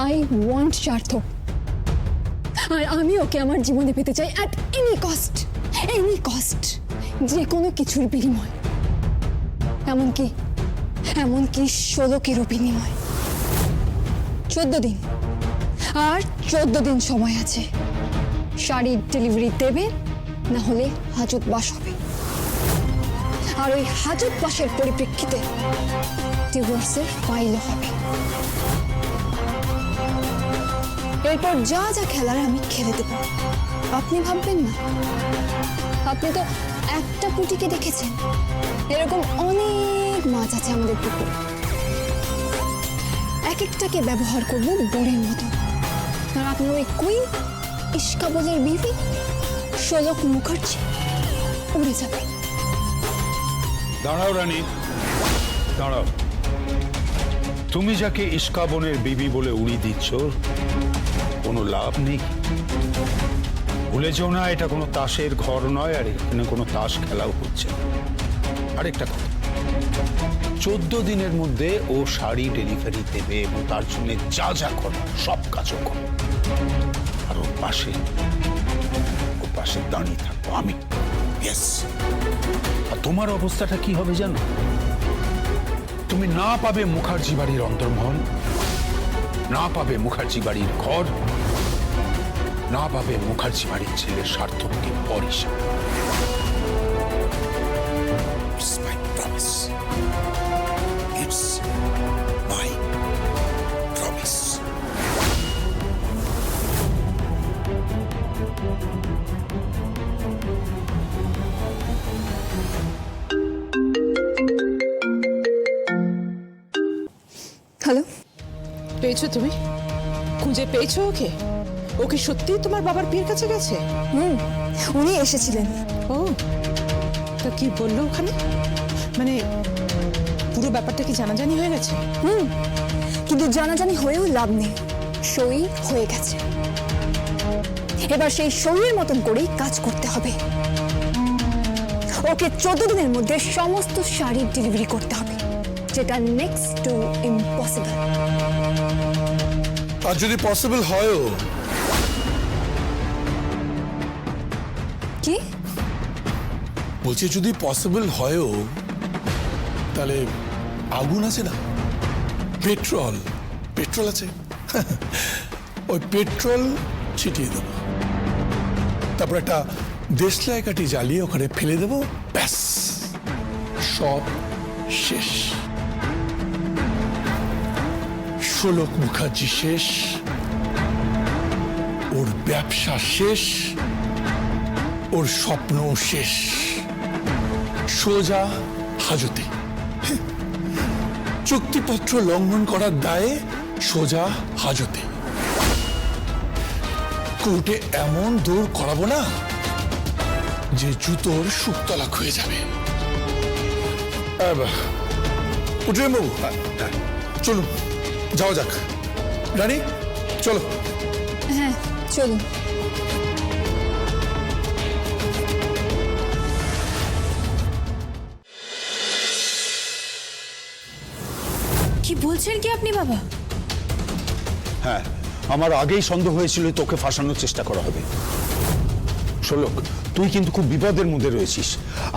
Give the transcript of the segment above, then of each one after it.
I want সার্থক আর আমি ওকে আমার জীবনে পেতে চাই at any cost any cost যে কোনো কিছুর বিনিময়। এমনকি এমনকি ষোলোকেরও বিনিময়। চোদ্দ দিন, আর চোদ্দ দিন সময় আছে। শাড়ির ডেলিভারি দেবে, না হলে হাজত বাস হবে। আর ওই হাজত বাসের পরিপ্রেক্ষিতে ডিভোর্সের ফাইল হবে। এরপর যা যা খেলার আমি খেলে দেব। আপনি ভাববেন না। আপনি তো একটা পুটিকে দেখেছেন। এরকম অনেক মাছ আছে আমাদের পুকুরে। এক একটাকে ব্যবহার করব বড়ের মতো। আর আপনার ওই কুইন ইস্কাবলের বিবি শোলক মুখার্জি উড়ে যাবে। দাঁড়াও, রানী। দাঁড়াও। তুমি যাকে ইস্কাবনের বিবি বলে উড়ি দিচ্ছ কোনো লাভ নেই। ভুলে যেও না, এটা কোনো তাসের ঘর নয়, আর এখানে কোনো তাস খেলাও হচ্ছে আরেকটা কথা, চোদ্দ দিনের মধ্যে ও শাড়ি ডেলিভারি দেবে এবং তার জন্য যা যা করো, সব কাজও করো। আর ওর পাশে ওর পাশে দাঁড়িয়ে থাকব আমি আর তোমার অবস্থাটা কি হবে জানো? তুমি না পাবে মুখার্জি বাড়ির অন্তর্মহল, না পাবে মুখার্জি বাড়ির ঘর না পাবে মুখার্জি বাড়ির ছেলে সার্থককে পরিষা It's my. হ্যালো পেয়েছ তুমি? খুঁজে পেয়েছ ওকে? ওকে সত্যি তোমার বাবার বিয়ের কাছে গেছে? হুম উনি এসেছিলেন। ও তা কি বলল ওখানে? মানে পুরো ব্যাপারটা কি জানাজানি হয়ে গেছে? হুম কিন্তু জানাজানি হয়েও লাভ নেই। সই হয়ে গেছে। এবার সেই সইয়ের মতন করেই কাজ করতে হবে। ওকে চোদ্দ দিনের মধ্যে সমস্ত শাড়ির ডেলিভারি করতে হবে যেটা নেক্সট টু ইম্পসিবল আর যদি পসিবল হয়ও বলছি যদি পসিবল হয়ও, তাহলে আগুন আছে না? পেট্রোল পেট্রোল আছে? ওই পেট্রোল ছিটিয়ে দেবো। তারপর একটা দেশলাই কাঠি জ্বালিয়ে ওখানে ফেলে দেবো। ব্যাস, সব শেষ। ষোলক মুখার্জি শেষ। ওর ব্যবসা শেষ। ওর স্বপ্ন শেষ। সোজা হাজতে। চুক্তিপত্র লঙ্ঘন করার দায়ে সোজা হাজতে। কোর্টে এমন দৌড় করাবো না যে জুতোর সুক্তলাক হয়ে যাবে। বাবু চলুন যাওয়া যাক। রানী চলো। হ্যাঁ চলুন। বলছেন কি আপনি বাবা? হ্যাঁ আমার আগেই সন্দেহ হয়েছিল তোকে ফাঁসানোর চেষ্টা করা হবে। শোলক তুই কিন্তু খুব বিপদের মধ্যে রয়েছিস।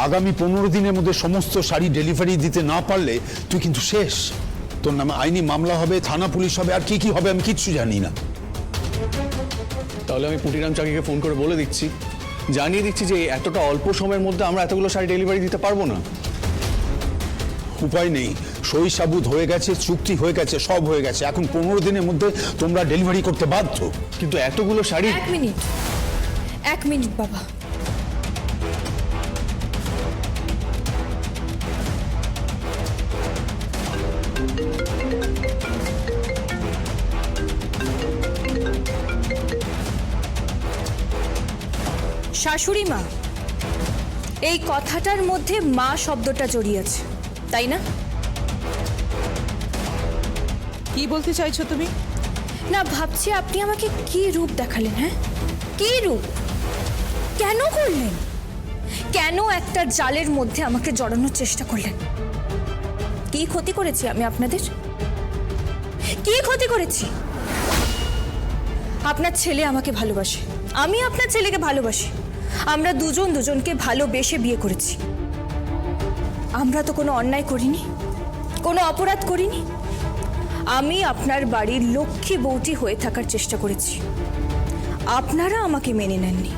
আগামী পনেরো দিনের মধ্যে সমস্ত শাড়ি ডেলিভারি দিতে না পারলে তুই কিন্তু শেষ। তোর নামে আইনি মামলা হবে থানা পুলিশ হবে আর কি কি হবে আমি কিচ্ছু জানি না। তাহলে আমি পুটিরাম চাকিকে ফোন করে বলে দিচ্ছি। জানিয়ে দিচ্ছি যে এতটা অল্প সময়ের মধ্যে আমরা এতগুলো শাড়ি ডেলিভারি দিতে পারব না। উপায় নেই। সই সাবুত হয়ে গেছে, চুক্তি হয়ে গেছে, সব হয়ে গেছে। এখন পনেরো দিনের মধ্যে তোমরা ডেলিভারি করতে বাধ্য। কিন্তু এতগুলো শাড়ি এক মিনিট। এক মিনিট, বাবা। শাশুড়ি মা, এই কথাটার মধ্যে মা শব্দটা জড়িয়ে আছে, তাই না? কি বলতে চাইছো তুমি? না, ভাবছি আপনি আমাকে কি রূপ দেখালেন হ্যাঁ? কি রূপ? কেন করলেন? কেন একটা জালের মধ্যে আমাকে জড়ানোর চেষ্টা করলেন? কি ক্ষতি করেছি আমি আপনাদের? কি ক্ষতি করেছি? আপনার ছেলে আমাকে ভালোবাসে। আমি আপনার ছেলেকে ভালোবাসি। আমরা দুজন দুজনকে ভালোবেসে বিয়ে করেছি। আমরা তো কোনো অন্যায় করিনি, কোনো অপরাধ করিনি। আমি আপনার বাড়ির লক্ষ্মী বউটি হয়ে থাকার চেষ্টা করেছি। আপনারা আমাকে মেনে নেননি।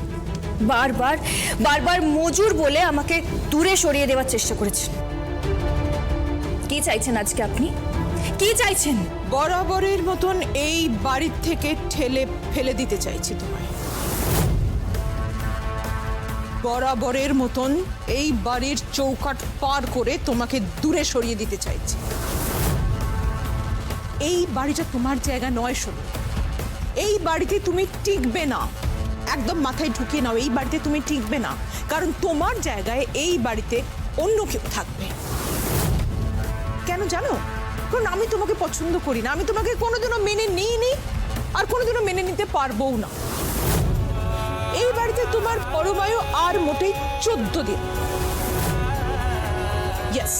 বারবার বারবার মজুর বলে আমাকে দূরে সরিয়ে দেওয়ার চেষ্টা করেছেন। কি চাইছেন আজকে আপনি? কি চাইছেন? বরাবরের মতন এই বাড়ির থেকে ঠেলে ফেলে দিতে চাইছি তোমায়। বরাবরের মতন এই বাড়ির চৌকাট পার করে তোমাকে দূরে সরিয়ে দিতে চাইছি। এই বাড়িটা তোমার জায়গা নয় শোনো এই বাড়িতে তুমি টিকবে না। একদম মাথায় ঢুকিয়ে নাও, এই বাড়িতে তুমি টিকবে না। কারণ তোমার জায়গায় এই বাড়িতে অন্য কেউ থাকবে। কেন জানো? কারণ আমি তোমাকে পছন্দ করি না। আমি তোমাকে কোনোদিনও মেনে নিইনি আর কোনোদিনও মেনে নিতে পারবও না। এই বাড়িতে তোমার পরমায়ু আর মোটেই চোদ্দ দিন। ইয়েস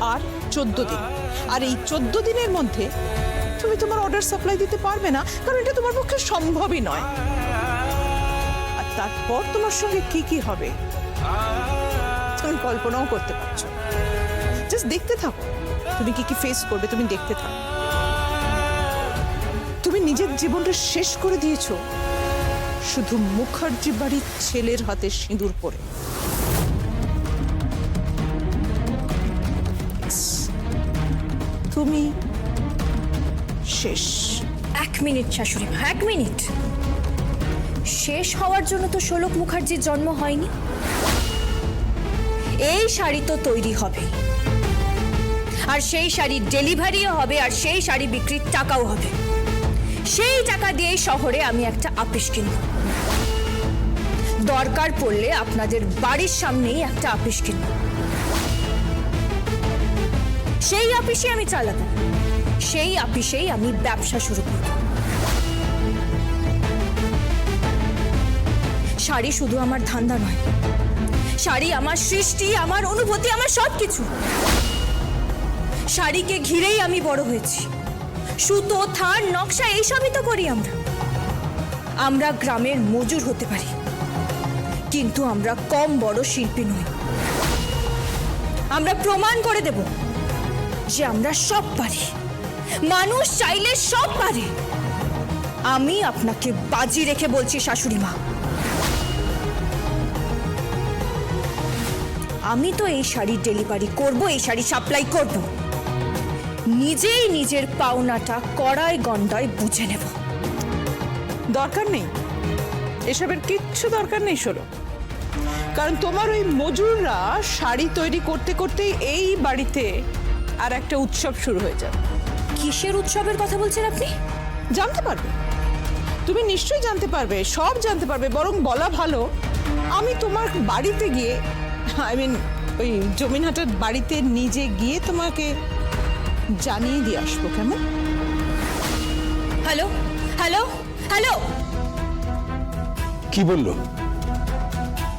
আর চোদ্দ দিন। আর এই চোদ্দ দিনের মধ্যে তুমি তোমার অর্ডার সাপ্লাই দিতে পারবে না, কারণ এটা তোমার পক্ষে সম্ভবই নয়। আর তারপর তোমার সঙ্গে কি কি হবে, তুমি কল্পনাও করতে পারছ জাস্ট দেখতে থাকো। তুমি কি কি ফেস করবে, তুমি দেখতে থাকো। তুমি নিজের জীবনটা শেষ করে দিয়েছ, শুধু মুখার্জি বাড়ির ছেলের হাতে সিঁদুর পরে। শেষ। এক মিনিট, শাশুড়ি মা, এক মিনিট। শেষ হওয়ার জন্য তো শোলক মুখার্জির জন্ম হয়নি। এই শাড়ি তো তৈরি হবে। আর সেই শাড়ি ডেলিভারিও হবে, আর সেই শাড়ি বিক্রির টাকাও হবে। সেই টাকা দিয়ে শহরে আমি একটা আপিস কিনব। দরকার পড়লে আপনাদের বাড়ির সামনেই একটা আপিস কিনব। সেই আপিসে আমি চালাবো। সেই আপিসেই আমি ব্যবসা শুরু করব শাড়ি শুধু আমার ধান্দা নয়, শাড়ি আমার সৃষ্টি, আমার অনুভূতি, আমার সব কিছু শাড়িকে ঘিরেই আমি বড় হয়েছি। সুতো থার নকশা, এইসবই তো করি আমরা। আমরা গ্রামের মজুর হতে পারি, কিন্তু আমরা কম বড় শিল্পী নই। আমরা প্রমাণ করে দেব যে আমরা সব পারি। মানুষ চাইলে সব পারে। আমি আপনাকে বাজি রেখে বলছি, শাশুড়ি মা। আমি তো এই শাড়ি ডেলিভারি করব, এই শাড়ি সাপ্লাই করব। নিজেই নিজের পাওনাটা কড়ায় গন্ডায় বুঝে নেব। দরকার নেই। এসবের কিচ্ছু দরকার নেই, শোনো। কারণ তোমার ওই মজুররা শাড়ি তৈরি করতে করতেই এই বাড়িতে আর একটা উৎসব শুরু হয়ে যাবে। কিসের উৎসবের কথা বলছেন আপনি? জানতে পারবে। তুমি নিশ্চয়ই জানতে পারবে সব জানতে পারবে বরং বলা ভালো আমি তোমার বাড়িতে গিয়ে আই মিন ওই জমিনহাটার বাড়িতে নিজে গিয়ে তোমাকে জানিয়ে দিয়ে আসব কেমন? Hello hello hello! কি বলল?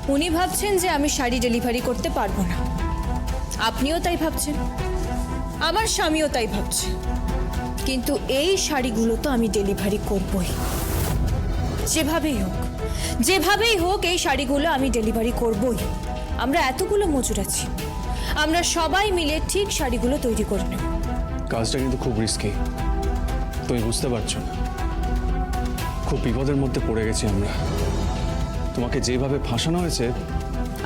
উনি ভাবছেন যে আমি শাড়ি ডেলিভারি করতে পারব না। আপনিও তাই ভাবছেন আমার স্বামীও তাই ভাবছে। কিন্তু এই শাড়িগুলো তো আমি ডেলিভারি করবই। যেভাবেই হোক যেভাবেই হোক এই শাড়িগুলো আমি ডেলিভারি করবই। আমরা এতগুলো মজুর আছি। আমরা সবাই মিলে ঠিক শাড়িগুলো তৈরি করে নেব। কাজটা কিন্তু খুব রিস্কি তুমি বুঝতে পারছ না। খুব বিপদের মধ্যে পড়ে গেছি আমরা। তোমাকে যেভাবে ফাঁসানো হয়েছে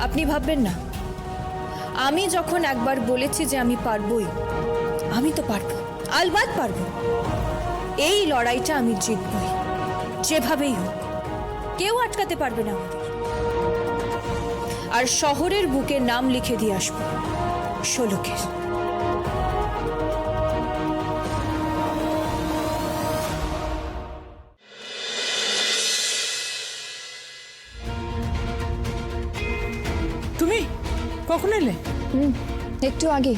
আপনি ভাববেন না। আমি যখন একবার বলেছি যে আমি পারবই আমি তো পারব। আলবাত পারব। এই লড়াইটা আমি জিতবই যেভাবেই হোক কেউ আটকাতে পারবে না আমাদের। আর শহরের বুকে নাম লিখে দিয়ে আসব ষোলকের। তুমি কখন এলে? একটু আগে।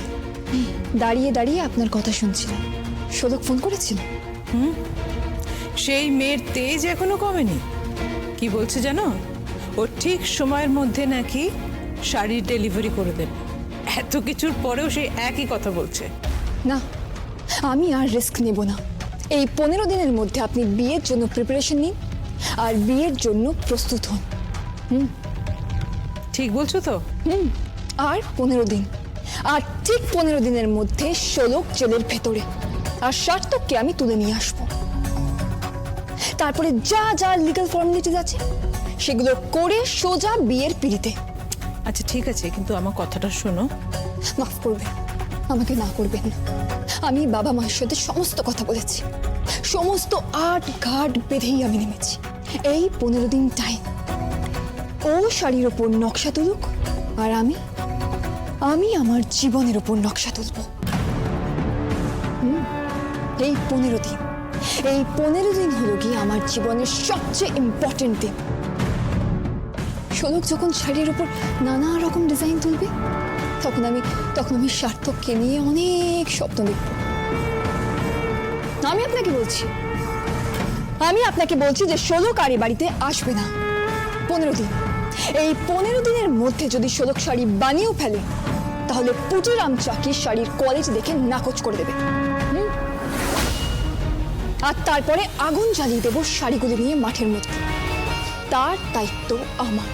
দাঁড়িয়ে দাঁড়িয়ে আপনার কথা শুনছিলাম। শোলক ফোন করেছিল? হুম। সেই মেয়ের তেজ এখনও কমেনি। কি বলছে জানো? ও ঠিক সময়ের মধ্যে নাকি শাড়ির ডেলিভারি করে দেবে। এত কিছুর পরেও সেই একই কথা বলছে। না আমি আর রিস্ক নেব না। এই পনেরো দিনের মধ্যে আপনি বিয়ের জন্য প্রিপারেশন নিন আর বিয়ের জন্য প্রস্তুত হন। হুম। ঠিক বলছো তো? হুম আর পনেরো দিন। আর ঠিক পনেরো দিনের মধ্যে ষোলক জেলের ভেতরে। আর সার্থককে আমি তুলে নিয়ে আসব। তারপরে যা যা লিগাল ফর্মালিটিস আছে সেগুলো করে সোজা বিয়ের পিড়িতে। আচ্ছা ঠিক আছে কিন্তু আমার কথাটা শোনো। মাফ করবেন আমাকে না করবেন। আমি বাবা মায়ের সাথে সমস্ত কথা বলেছি। সমস্ত আট ঘাট বেঁধেই আমি নেমেছি। এই পনেরো দিন টাইম ও শাড়ির ওপর নকশা তুলুক আর আমি আমি আমার জীবনের উপর নকশা তুলব। এই পনেরো দিন, এই পনেরো দিন হলো গিয়ে আমার জীবনের সবচেয়ে ইম্পর্টেন্ট দিন। শোলক যখন শাড়ির উপর নানা রকম ডিজাইন তুলবে, তখন আমি তখন আমি সার্থককে নিয়ে অনেক স্বপ্ন দেখব। আমি আপনাকে বলছি, আমি আপনাকে বলছি যে শোলক আর বাড়িতে আসবে না। পনেরো দিন, এই পনেরো দিনের মধ্যে যদি শোলক শাড়ি বানিয়েও ফেলে তাহলে পুজোরাম চাকির শাড়ির কোয়ালিটি দেখে নাকচ করে দেবে। আর তারপরে আগুন জ্বালিয়ে দেবো শাড়িগুলি নিয়ে মাঠের মধ্যে। তার দায়িত্ব আমার।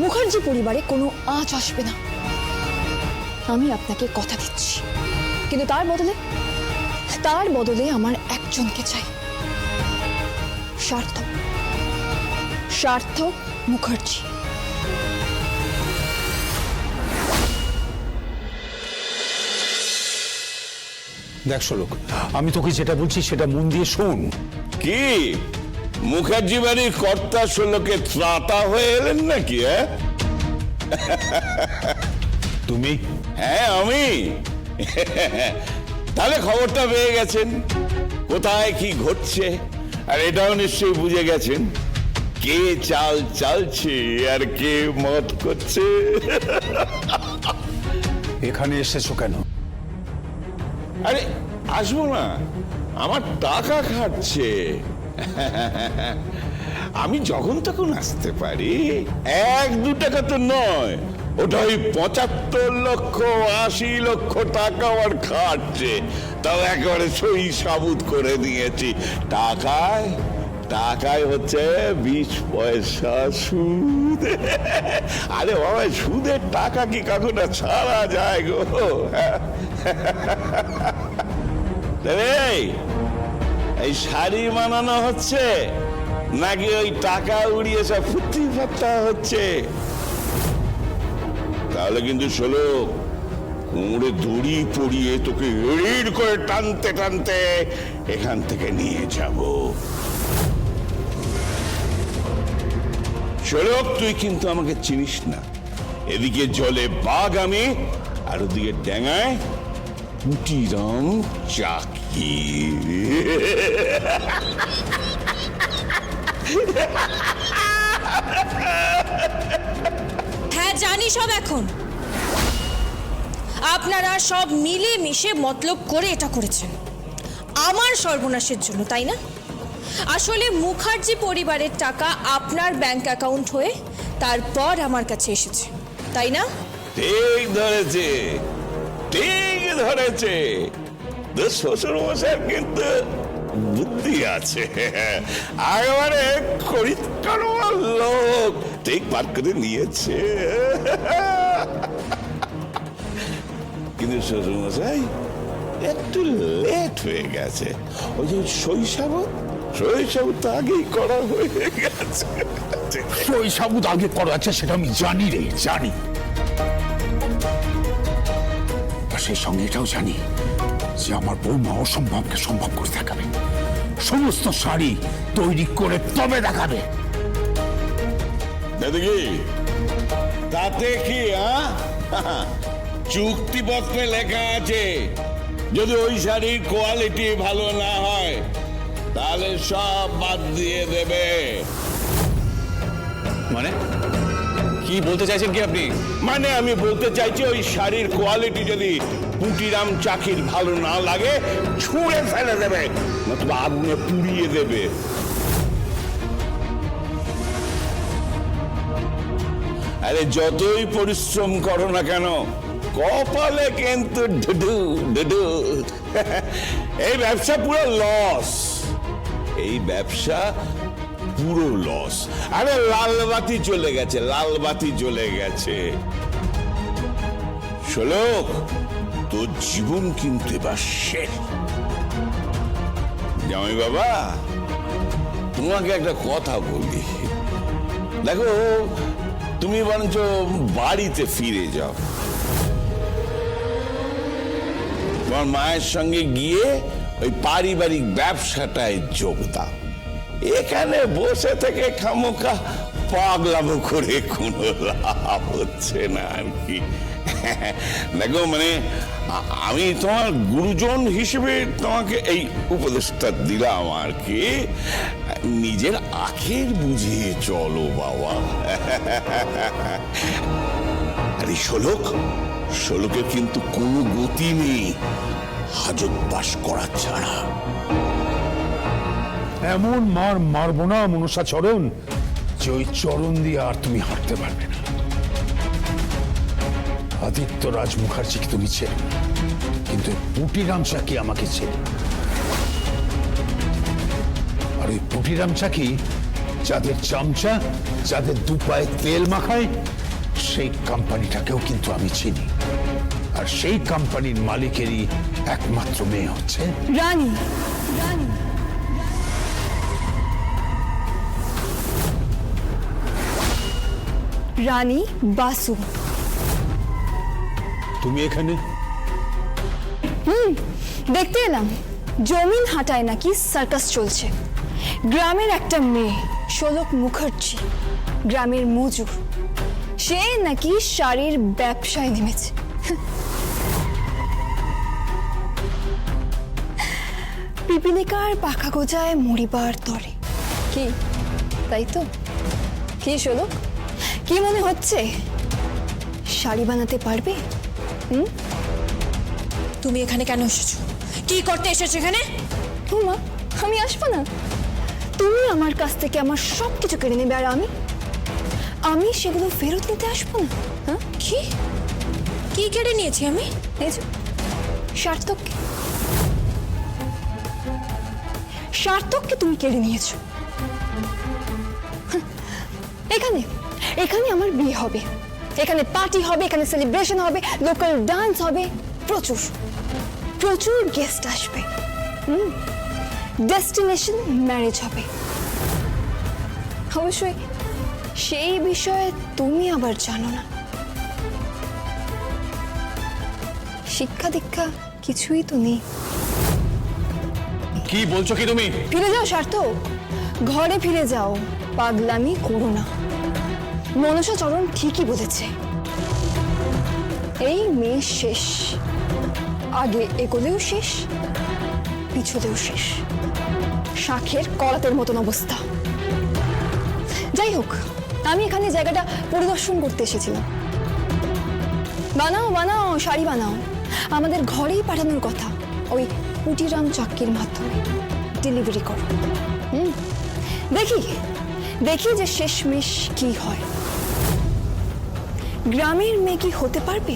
মুখার্জি পরিবারে কোনো আঁচ আসবে না। আমি আপনাকে কথা দিচ্ছি। কিন্তু তার বদলে তার বদলে আমার একজনকে চাই। সার্থক। সার্থক মুখার্জি। দেখ শোলক আমি তোকে যেটা বলছি সেটা মন দিয়ে শোন। কি? মুখার্জি বাড়ির কর্তা ষোলোকে ত্রাতা হয়ে এলেন নাকি হ্যাঁ তুমি? হ্যাঁ আমি। তাহলে খবরটা পেয়ে গেছেন। কোথায় কি ঘটছে? আর এটাও নিশ্চয়ই বুঝে গেছেন। কে চাল চালছে আর কে মত করছে? এখানে এসেছ কেন? আরে, আসব না। আমার টাকা খাচ্ছে আমি যখন তখন আসতে পারি। এক দু টাকা তো নয়। ওটা ওই পঁচাত্তর লক্ষ, আশি লক্ষ টাকা আমার খাটছে। তাও একেবারে সই সাবুত করে দিয়েছি। টাকায় টাকায় হচ্ছে বিশ পয়সা সুদ। আরে বাবা, সুদের টাকা কি কখনো ছাড়া যায় গো? এই, শাড়ি বানানো হচ্ছে? নাকি ওই টাকা উড়িয়ে সব হচ্ছে? তাহলে কিন্তু শোলো কোমরে দড়ি পরিয়ে তোকে এড়ির করে টানতে টানতে এখান থেকে নিয়ে যাব। শোলক তুই কিন্তু আমাকে চিনিস না। এদিকে জলে বাঘ আমি আর ওদিকে ড্যাঙায় হ্যাঁ জানি সব এখন। আপনারা সব মিলে মিশে মতলব করে এটা করেছেন। আমার সর্বনাশের জন্য তাই না? আসলে মুখার্জি পরিবারের টাকা আপনার ব্যাংক অ্যাকাউন্ট হয়ে তারপর আমার কাছে এসেছে তাই না? ঠিক ধরেছে। ঠিক ধরেছে। তোর শ্বশুর মশাই কিন্তু বুদ্ধি আছে। একেবারে খরিদ করবার লোক। ঠিক বার করে নিয়েছে। কিন্তু শ্বশুর মশাই একটু লেট হয়ে গেছে। ওই যে শৈশব শৈশব তো আগেই করা হয়ে গেছে। সাবুদ আগে করা আছে, সেটা আমি জানি রে, জানি। আর সেই সঙ্গে এটাও জানি যে আমার বৌমা অসম্ভবকে সম্ভব করে দেখাবে। সমস্ত শাড়ি তৈরি করে তবে দেখাবে। দেখি তাতে কি হ্যাঁ চুক্তিপত্রে লেখা আছে যদি ওই শাড়ির কোয়ালিটি ভালো না হয় তাহলে সব বাদ দিয়ে দেবে। মানে? কি বলতে চাইছেন কি আপনি? মানে আমি বলতে চাইছি ওই শাড়ির কোয়ালিটি যদি পুটিরাম চাকির ভালো না লাগে, ছুঁড়ে ফেলে দেবে, নতুবা আগুনে পুড়িয়ে দেবে। আরে যতই পরিশ্রম করো না কেন, কপালে কিন্তু ডুডু ডুডু এই ব্যবসা পুরো লস এই ব্যবসা পুরো লস আরে লাল বাতি চলে গেছে লাল বাতি চলে গেছে। শোলক, তোর জীবন কিন্তু এবার শেষ। জামাই বাবা, তোমাকে একটা কথা বলি। দেখো, তুমি বরঞ্চ বাড়িতে ফিরে যাও। তোমার মায়ের সঙ্গে গিয়ে ওই পারিবারিক ব্যবসাটায় যোগ দাও। এখানে বসে থেকে খামোকা পাগলামো করে কোনো লাভ হচ্ছে না আর কি। দেখো মানে আমি তোমার গুরুজন হিসেবে তোমাকে এই উপদেশটা দিলাম আর কি। নিজের আখের বুঝিয়ে চলো বাবা। আরে, শোলক, শোলকের কিন্তু কোনো গতি নেই। হাজত বাস করা ছাড়া। এমন মার মারবো না, মনসা চরণ, যে ওই চরণ দিয়ে আর তুমি হাঁটতে পারবে না। আদিত্য রাজ মুখার্জিকে তুমি ছেড়ে। কিন্তু পুটিরাম চাকি আমাকে ছেড়ে আর ওই পুটিরাম চাকি যাদের চামচা, যাদের দু পায়ে তেল মাখায়, সেই কোম্পানিটাকেও কিন্তু আমি চিনি। আর সেই কোম্পানির মালিকেরই একমাত্র মেয়ে হচ্ছে রানী। রানী বাসু। তুমি এখানে? হুম দেখতে এলাম। জমিন হাঁটায় নাকি সার্কাস চলছে। গ্রামের একটা মেয়ে শোলক মুখার্জি গ্রামের মজুর। সে নাকি শাড়ির ব্যবসায় নেমেছে। পিপিলিকার পাখা গোজায় মরিবার তরে। কি? তাই তো? কি শোলক? কি মনে হচ্ছে? শাড়ি বানাতে পারবে? হুম? তুমি এখানে কেন এসেছ? কি করতে এসেছ এখানে? হুমা আমি আসব না। তুমি আমার কাছ থেকে আমার সব কিছু কেড়ে নেবে আর আমি? আমি সেগুলো ফেরত নিতে আসব না হ্যাঁ? কি? কি কেড়ে নিয়েছি আমি? এই যে সার্থককে সার্থককে তুমি কেড়ে নিয়েছো? এখানে। এখানে আমার বিয়ে হবে। এখানে পার্টি হবে এখানে সেলিব্রেশন হবে লোকাল ডান্স হবে। প্রচুর প্রচুর গেস্ট আসবে। ডেস্টিনেশন ম্যারেজ হবে। অবশ্যই সেই বিষয়ে তুমি আবার জানো না। শিক্ষা দীক্ষা কিছুই তো নেই। কি বলছো কি তুমি? ফিরে যাও সার্থক। ঘরে ফিরে যাও। পাগলামি করো না। মনসা চরণ ঠিকই বলেছে এই মেয়ে শেষ। আগে এগোলেও শেষ, পিছলেও শেষ। শাখের করাতের মতন অবস্থা। যাই হোক আমি এখানে জায়গাটা পরিদর্শন করতে এসেছিলাম। বানাও বানাও, শাড়ি বানাও। আমাদের ঘরেই পাঠানোর কথা। ওই কুটিরাম চাক্কির মাধ্যমে। ডেলিভারি করো। হুম? দেখি দেখি যে শেষমেশ কি হয়। গ্রামের মেয়ে কি হতে পারবে?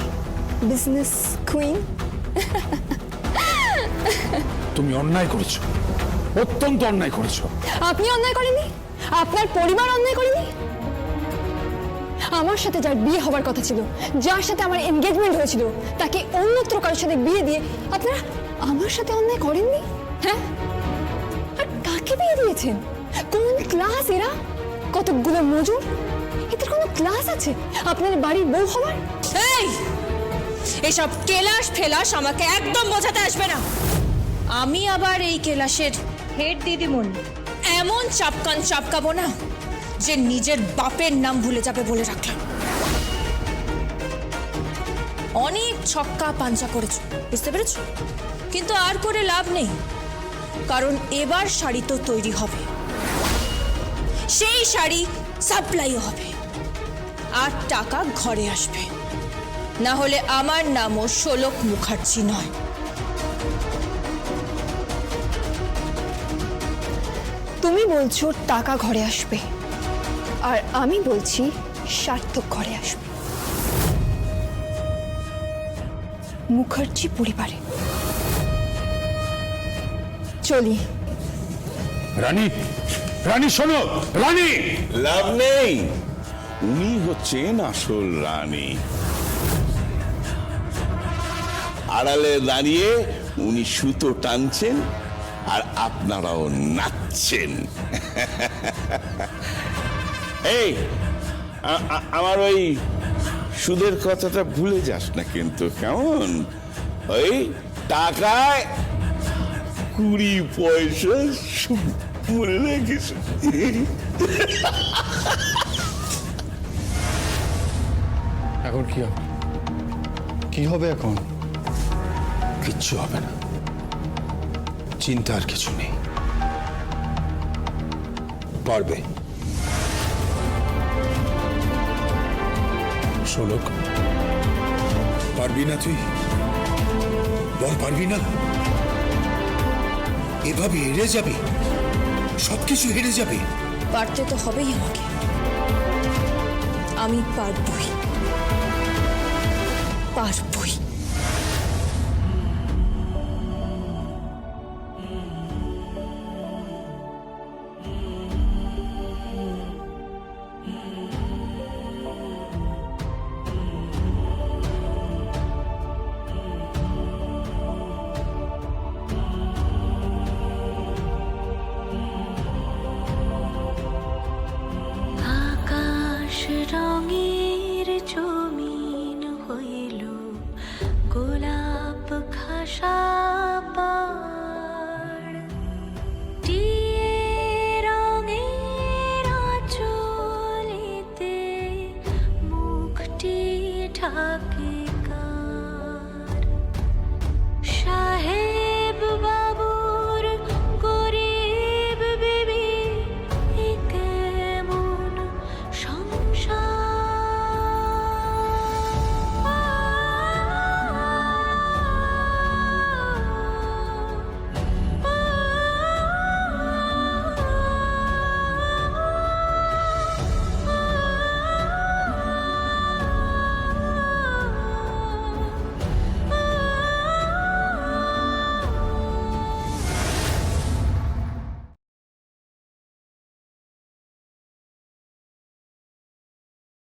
বিজনেস কুইন তুমি অন্যায় করেছ। অত্যন্ত অন্যায় করেছ। আপনি অন্যায় করেননি? আপনার পরিবার অন্যায় করেনি? আমার সাথে যার বিয়ে হবার কথা ছিল যার সাথে আমার এনগেজমেন্ট হয়েছিল তাকে অন্যত্র কারোর সাথে বিয়ে দিয়ে আপনারা আমার সাথে অন্যায় করেননি? হ্যাঁ? আর কাকে বিয়ে দিয়েছেন? কোন ক্লাস এরা? কতগুলো মজুর? এদের কোনো ক্লাস আছে? আপনার বাড়ির বউ হওয়ার? এই! এসব কেলাস ফেলাস আমাকে একদম বোঝাতে আসবে না। আমি আবার এই কেলাসের হেড দিদিমণি। এমন চাপকান চাপকাবো না যে নিজের বাপের নাম ভুলে যাবে বলে রাখলাম। অনেক ছক্কা পাঞ্চা করেছ, বুঝতে পেরেছ? কিন্তু আর করে লাভ নেই, কারণ এবার শাড়ি তো তৈরি হবে। সেই শাড়ি সাপ্লাইও হবে। আর টাকা ঘরে আসবে। না হলে আমার নামও শোলক মুখার্জি নয়। তুমি বলছো টাকা ঘরে আসবে আর আমি বলছি সার্থক ঘরে আসবে। মুখার্জি পরিবারে। চলি। রানী রানী শোনো রানী! লাভ নেই। উনি হচ্ছেন আসল রানী। আড়ালে দাঁড়িয়ে উনি সুতো টানছেন আর আপনারাও নাচছেন। এই আমার ওই সুদের কথাটা ভুলে যাস না কিন্তু, কেমন? ওই টাকায় কুড়ি পয়সা মনে রেখেছ এখন কি হবে? কি হবে এখন? কিচ্ছু হবে না। চিন্তার কিছু নেই। পারবে। শোলক পারবি না তুই? বল পারবি না? এভাবে হেরে যাবে? সবকিছু হেরে যাবে? পারতে তো হবেই আমাকে। আমি পারবই। পারবই